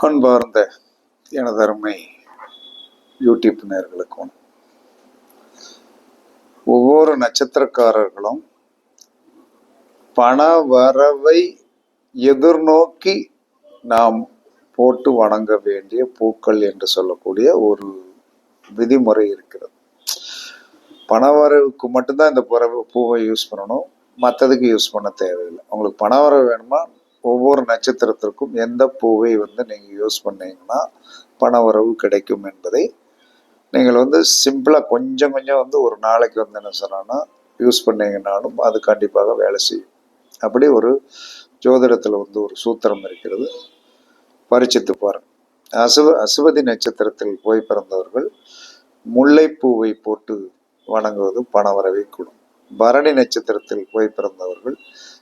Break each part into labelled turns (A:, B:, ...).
A: அன்பார்ந்த எனது அருமை யூடியூப் நேர்களுக்கும் ஒவ்வொரு நட்சத்திரக்காரர்களும் பண வரவை எதிர்நோக்கி நாம் போட்டு வணங்க வேண்டிய பூக்கள் என்று சொல்லக்கூடிய ஒரு விதிமுறை இருக்கிறது. பணவரவுக்கு மட்டும்தான் இந்த பூவை யூஸ் பண்ணணும். மற்றதுக்கு யூஸ் பண்ண தேவையில்லை. உங்களுக்கு பணவரவு வேணுமா? ஒவ்வொரு நட்சத்திரத்திற்கும் எந்த பூவை வந்து நீங்கள் யூஸ் பண்ணீங்கன்னா பணவரவு கிடைக்கும் என்பதை நீங்கள் வந்து சிம்பிளாக கொஞ்சம் கொஞ்சம் வந்து ஒரு நாளைக்கு வந்து என்ன சொன்னோன்னா யூஸ் பண்ணீங்கன்னாலும் அது கண்டிப்பாக வேலை செய்யும். அப்படி ஒரு ஜோதிடத்தில் வந்து ஒரு சூத்திரம் இருக்கிறது. பரிச்சித்து பாருங்கள் அசுவ அசுவதி நட்சத்திரத்தில் போய் பிறந்தவர்கள் முல்லைப்பூவை போட்டு வணங்குவது பணவரவை கூடும். பரணி நட்சத்திரத்தில் போய் பிறந்தவர்கள்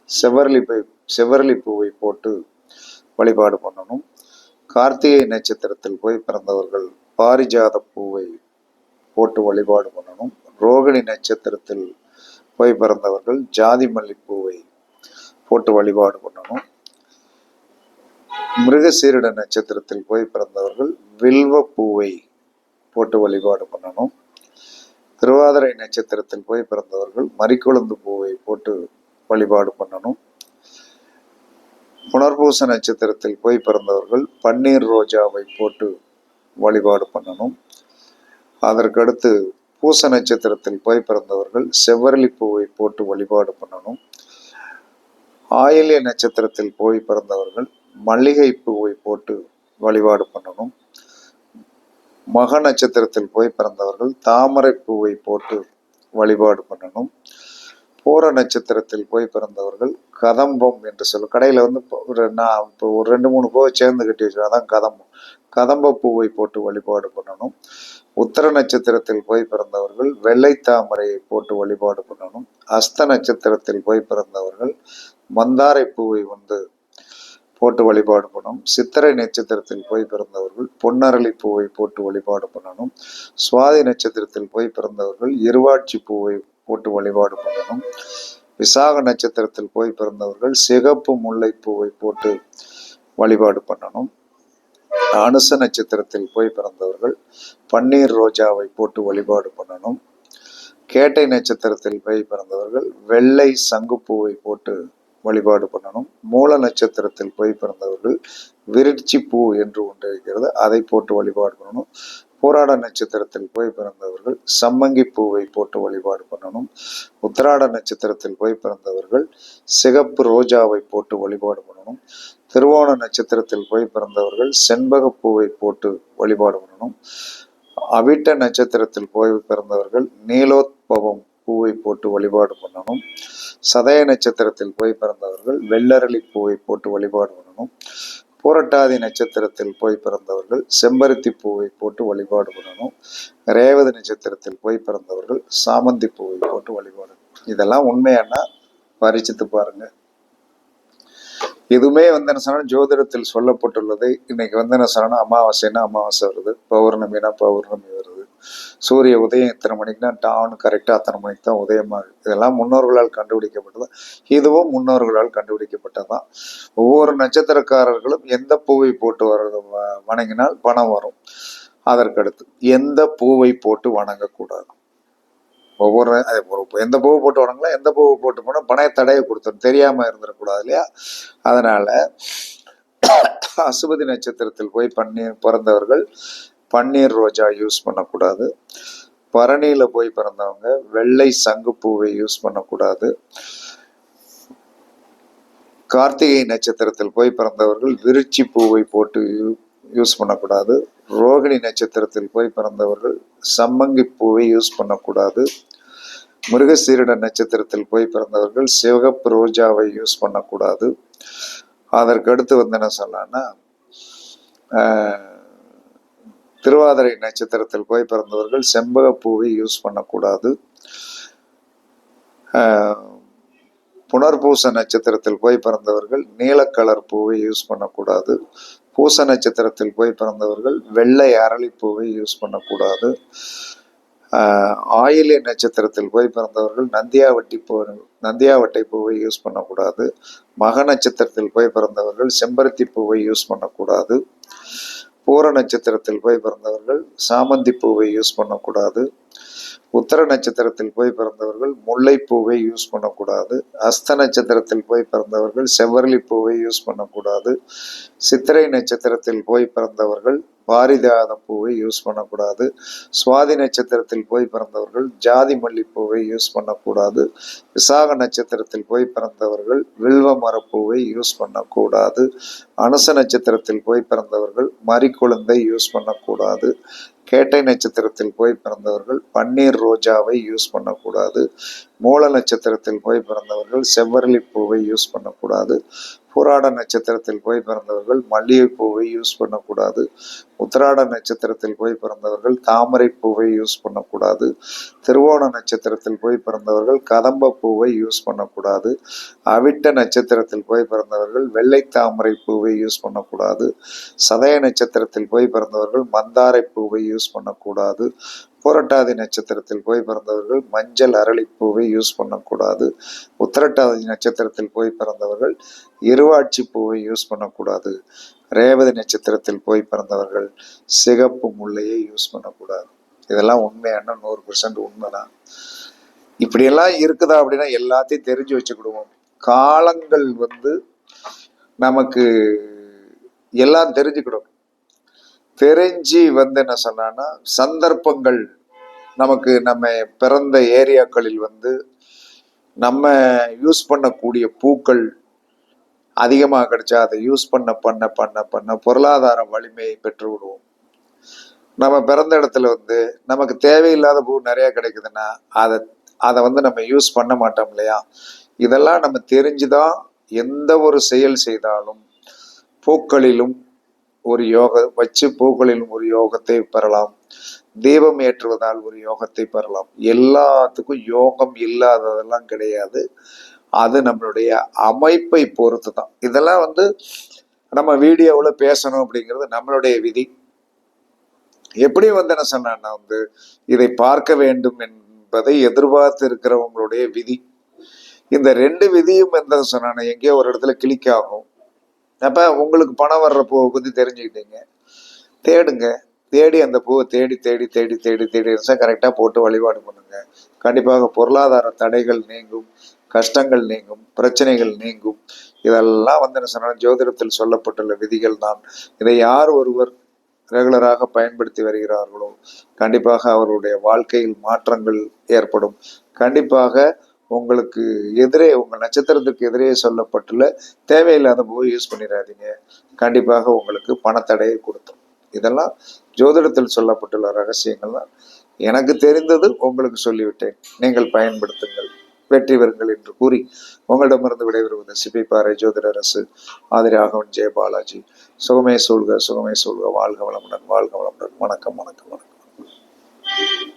A: செவ்வரளி பை செவ்வரளி பூவை போட்டு வழிபாடு பண்ணணும். கார்த்திகை நட்சத்திரத்தில் போய் பிறந்தவர்கள் பாரிஜாத பூவை போட்டு வழிபாடு பண்ணணும். ரோகிணி நட்சத்திரத்தில் போய் பிறந்தவர்கள் ஜாதி மல்லிப்பூவை போட்டு வழிபாடு பண்ணணும். மிருகசீரிட நட்சத்திரத்தில் போய் பிறந்தவர்கள் வில்வ பூவை போட்டு வழிபாடு பண்ணணும். திருவாதிரை நட்சத்திரத்தில் போய் பிறந்தவர்கள் மறிக்குழந்து பூவை போட்டு வழிபாடு பண்ணணும். புனர்பூச நட்சத்திரத்தில் போய் பிறந்தவர்கள் பன்னீர் ரோஜாவை போட்டு வழிபாடு பண்ணணும். அதற்கடுத்து பூச நட்சத்திரத்தில் போய் பிறந்தவர்கள் செவ்வரளி பூவை போட்டு வழிபாடு பண்ணணும். ஆயில்ய நட்சத்திரத்தில் போய் பிறந்தவர்கள் மல்லிகை பூவை போட்டு வழிபாடு பண்ணணும். மக நட்சத்திரத்தில் போய் பிறந்தவர்கள் தாமரை பூவை போட்டு வழிபாடு பண்ணணும். பூர நட்சத்திரத்தில் போய் பிறந்தவர்கள் கதம்பம் என்று சொல்லும் கடையில் வந்து இப்போ ஒரு நான் இப்போ ஒரு ரெண்டு மூணு பூவை சேர்ந்து கட்டி வச்சிருக்கோம். அதான் கதம்பம். கதம்ப பூவை போட்டு வழிபாடு பண்ணணும். உத்தர நட்சத்திரத்தில் போய் பிறந்தவர்கள் வெள்ளை தாமரையை போட்டு வழிபாடு பண்ணணும். அஸ்த நட்சத்திரத்தில் போய் பிறந்தவர்கள் மந்தாரை பூவை வந்து போட்டு வழிபாடு பண்ணணும். சித்திரை நட்சத்திரத்தில் போய் பிறந்தவர்கள் பொன்னரளி பூவை போட்டு வழிபாடு பண்ணணும். சுவாதி நட்சத்திரத்தில் போய் பிறந்தவர்கள் இருவாட்சி பூவை போட்டு வழிபாடு பண்ணணும். விசாக நட்சத்திரத்தில் போய் பிறந்தவர்கள் சிகப்பு முல்லைப்பூவை போட்டு வழிபாடு பண்ணணும். அனுச நட்சத்திரத்தில் போய் பிறந்தவர்கள் பன்னீர் ரோஜாவை போட்டு வழிபாடு பண்ணணும். கேட்டை நட்சத்திரத்தில் போய் பிறந்தவர்கள் வெள்ளை சங்குப்பூவை போட்டு வழிபாடு பண்ணணும். மூல நட்சத்திரத்தில் போய் பிறந்தவர்கள் விருட்சி பூ என்று ஒன்று இருக்கிறது அதை போட்டு வழிபாடு பண்ணணும். போராட நட்சத்திரத்தில் போய் பிறந்தவர்கள் சம்மங்கி பூவை போட்டு வழிபாடு பண்ணணும். உத்திராட நட்சத்திரத்தில் போய் பிறந்தவர்கள் சிகப்பு ரோஜாவை போட்டு வழிபாடு பண்ணணும். திருவோண நட்சத்திரத்தில் போய் பிறந்தவர்கள் செண்பக பூவை போட்டு வழிபாடு பண்ணணும். அவிட்ட நட்சத்திரத்தில் போய் பிறந்தவர்கள் நீலோத்பவம் பூவை போட்டு வழிபாடு பண்ணணும். சதய நட்சத்திரத்தில் போய் பிறந்தவர்கள் வெள்ளரளி பூவை போட்டு வழிபாடு பண்ணணும். பூரட்டாதி நட்சத்திரத்தில் போய் பிறந்தவர்கள் செம்பருத்தி பூவை போட்டு வழிபாடு பண்ணணும். ரேவதி நட்சத்திரத்தில் போய் பிறந்தவர்கள் சாமந்தி பூவை போட்டு வழிபாடு. இதெல்லாம் உண்மையானா? பரிச்சித்து பாருங்க. எதுவுமே வந்து என்ன ஜோதிடத்தில் சொல்லப்பட்டுள்ளது. இன்னைக்கு வந்து என்ன அமாவாசைன்னா அமாவாசை வருது. பௌர்ணமினா பௌர்ணமி வருது. சூரிய உதயம் இத்தனை மணிக்குனா டான் கரெக்டாக அத்தனை மணிக்கு தான் உதயமாகுது. இதெல்லாம் முன்னோர்களால் கண்டுபிடிக்கப்பட்டது. இதுவும் முன்னோர்களால் கண்டுபிடிக்கப்பட்டதுதான். ஒவ்வொரு நட்சத்திரக்காரர்களும் எந்த பூவை போட்டு வர்றது வ- வணங்கினால் பணம் வரும். அதற்கடுத்து எந்த பூவை போட்டு வணங்கக்கூடாது. ஒவ்வொரு எந்த பூவை போட்டு வணங்கலாம் எந்த பூவை போட்டு போனால் பணைய தடையை கொடுத்துரும். தெரியாம இருந்துடக்கூடாது இல்லையா? அதனால அசுபதி நட்சத்திரத்தில் போய் பண்ணி பிறந்தவர்கள் பன்னீர் ரோஜா யூஸ் பண்ணக்கூடாது. பரணியில் போய் பிறந்தவங்க வெள்ளை சங்குப்பூவை யூஸ் பண்ணக்கூடாது. கார்த்திகை நட்சத்திரத்தில் போய் பிறந்தவர்கள் விருச்சி பூவை போட்டு யூ- யூஸ் பண்ணக்கூடாது. ரோகிணி நட்சத்திரத்தில் போய் பிறந்தவர்கள் சம்மங்கி பூவை யூஸ் பண்ணக்கூடாது. மிருகசீரிட நட்சத்திரத்தில் போய் பிறந்தவர்கள் சிவகப்பு ரோஜாவை யூஸ் பண்ணக்கூடாது. அதற்கடுத்து வந்து என்ன சொல்லலாம்னா திருவாதிரை நட்சத்திரத்தில் போய் பிறந்தவர்கள் செம்பக பூவை யூஸ் பண்ணக்கூடாது. புனர்பூச நட்சத்திரத்தில் போய் பிறந்தவர்கள் நீல கலர் பூவை யூஸ் பண்ணக்கூடாது. பூச நட்சத்திரத்தில் போய் பிறந்தவர்கள் வெள்ளை அரளிப்பூவை யூஸ் பண்ணக்கூடாது. ஆயிலை நட்சத்திரத்தில் போய் பிறந்தவர்கள் நந்தியாவட்டி பூ நந்தியாவட்டை பூவை யூஸ் பண்ணக்கூடாது. மக நட்சத்திரத்தில் போய் பிறந்தவர்கள் செம்பருத்தி பூவை யூஸ் பண்ணக்கூடாது. பூர நட்சத்திரத்தில் போய் பிறந்தவர்கள் சாமந்தி பூவை யூஸ் பண்ணக்கூடாது. உத்தர நட்சத்திரத்தில் போய் பிறந்தவர்கள் முல்லைப்பூவை யூஸ் பண்ணக்கூடாது. அஸ்த நட்சத்திரத்தில் போய் பிறந்தவர்கள் செவ்வரளி பூவை யூஸ் பண்ணக்கூடாது. சித்திரை நட்சத்திரத்தில் போய் பிறந்தவர்கள் பாரிஜாத பூவை யூஸ் பண்ணக்கூடாது. சுவாதி நட்சத்திரத்தில் போய் பிறந்தவர்கள் ஜாதி மல்லிப்பூவை யூஸ் பண்ணக்கூடாது. விசாக நட்சத்திரத்தில் போய் பிறந்தவர்கள் வில்வ மரப்பூவை யூஸ் பண்ணக்கூடாது. அனுச நட்சத்திரத்தில் போய் பிறந்தவர்கள் மறிக்குழந்தை யூஸ் பண்ணக்கூடாது. கேட்டை நட்சத்திரத்தில் போய் பிறந்தவர்கள் பன்னீர் ரோஜாவை யூஸ் பண்ணக்கூடாது. மூல நட்சத்திரத்தில் போய் பிறந்தவர்கள் செவ்வரளி பூவை யூஸ் பண்ணக்கூடாது. புராட நட்சத்திரத்தில் போய் பிறந்தவர்கள் மல்லிகைப்பூவை யூஸ் பண்ணக்கூடாது. உத்திராட நட்சத்திரத்தில் போய் பிறந்தவர்கள் தாமரை பூவை யூஸ் பண்ணக்கூடாது. திருவோண நட்சத்திரத்தில் போய் பிறந்தவர்கள் கதம்ப பூவை யூஸ் பண்ணக்கூடாது. அவிட்ட நட்சத்திரத்தில் போய் பிறந்தவர்கள் வெள்ளை தாமரை பூவை யூஸ் பண்ணக்கூடாது. சதய நட்சத்திரத்தில் போய் பிறந்தவர்கள் மந்தாரை பூவை யூஸ் பண்ணக்கூடாது. புரட்டாதி நட்சத்திரத்தில் போய் பிறந்தவர்கள் மஞ்சள் அரளிப்பூவை யூஸ் பண்ணக்கூடாது. உத்திரட்டாதி நட்சத்திரத்தில் போய் பிறந்தவர்கள் இருவாட்சி பூவை யூஸ் பண்ணக்கூடாது. ரேவதி நட்சத்திரத்தில் போய் பிறந்தவர்கள் சிகப்பு முல்லையை யூஸ் பண்ணக்கூடாது. இதெல்லாம் உண்மையான நூறு பர்சன்ட் உண்மைதான். இப்படியெல்லாம் இருக்குதா அப்படின்னா எல்லாத்தையும் தெரிஞ்சு வச்சுக்கிடுவோம். காலங்கள் வந்து நமக்கு எல்லாம் தெரிஞ்சுக்கிடும். தெரிஞ்சு வந்து என்ன சொன்னான்னா சந்தர்ப்பங்கள் நமக்கு நம்ம பிறந்த ஏரியாக்களில் வந்து நம்ம யூஸ் பண்ணக்கூடிய பூக்கள் அதிகமாக கிடைச்சா அதை யூஸ் பண்ண பண்ண பண்ண பண்ண பொருளாதார வலிமையை பெற்று விடுவோம். நம்ம பிறந்த இடத்துல வந்து நமக்கு தேவையில்லாத பூ நிறைய கிடைக்குதுன்னா அதை அதை வந்து நம்ம யூஸ் பண்ண மாட்டோம் இல்லையா? இதெல்லாம் நம்ம தெரிஞ்சுதான் எந்த ஒரு செயல் செய்தாலும் பூக்களிலும் ஒரு யோக வச்சு பூக்களில் ஒரு யோகத்தை பெறலாம். தீபம் ஏற்றுவதால் ஒரு யோகத்தை பெறலாம். எல்லாத்துக்கும் யோகம் இல்லாததெல்லாம் கிடையாது. அது நம்மளுடைய அமைப்பை பொறுத்து தான் இதெல்லாம் வந்து நம்ம வீடியோவில் பேசணும் அப்படிங்கிறது நம்மளுடைய விதி. எப்படி வந்து என்ன சொன்னா வந்து இதை பார்க்க வேண்டும் என்பதை எதிர்பார்த்து இருக்கிறவங்களுடைய விதி. இந்த ரெண்டு விதியும் எந்த சொன்னா எங்கேயோ ஒரு இடத்துல கிளிக் ஆகும். அப்ப உங்களுக்கு பணம் வர்ற பூவை பத்தி தெரிஞ்சுக்கிட்டீங்க. தேடுங்க. தேடி அந்த பூவை தேடி தேடி தேடி தேடி தேடி இருந்துச்சா? கரெக்டாக போட்டு வழிபாடு பண்ணுங்க. கண்டிப்பாக பொருளாதார தடைகள் நீங்கும் கஷ்டங்கள் நீங்கும் பிரச்சனைகள் நீங்கும். இதெல்லாம் வந்து என்ன சொன்னால் ஜோதிடத்தில் சொல்லப்பட்டுள்ள விதிகள் தான். இதை யார் ஒருவர் ரெகுலராக பயன்படுத்தி வருகிறார்களோ கண்டிப்பாக அவருடைய வாழ்க்கையில் மாற்றங்கள் ஏற்படும். கண்டிப்பாக உங்களுக்கு எதிரே உங்கள் நட்சத்திரத்துக்கு எதிரே சொல்லப்பட்டுள்ள தேவையில்லாத போய் யூஸ் பண்ணிடாதீங்க கண்டிப்பாக உங்களுக்கு பணத்தடையை கொடுத்துரும். இதெல்லாம் ஜோதிடத்தில் சொல்லப்பட்டுள்ள ரகசியங்கள் தான். எனக்கு தெரிந்தது உங்களுக்கு சொல்லிவிட்டேன். நீங்கள் பயன்படுத்துங்கள். வெற்றி வருங்கள் என்று கூறி உங்களிடமிருந்து விடைபெறுவது அரசு ஜோதிடரசு ஆதிராகவன் ஜெயபாலாஜி சுகமே சூழ்க சுகமே சூழ்க. வாழ்க வளமுடன் வாழ்க வளமுடன். வணக்கம் வணக்கம் வணக்கம்.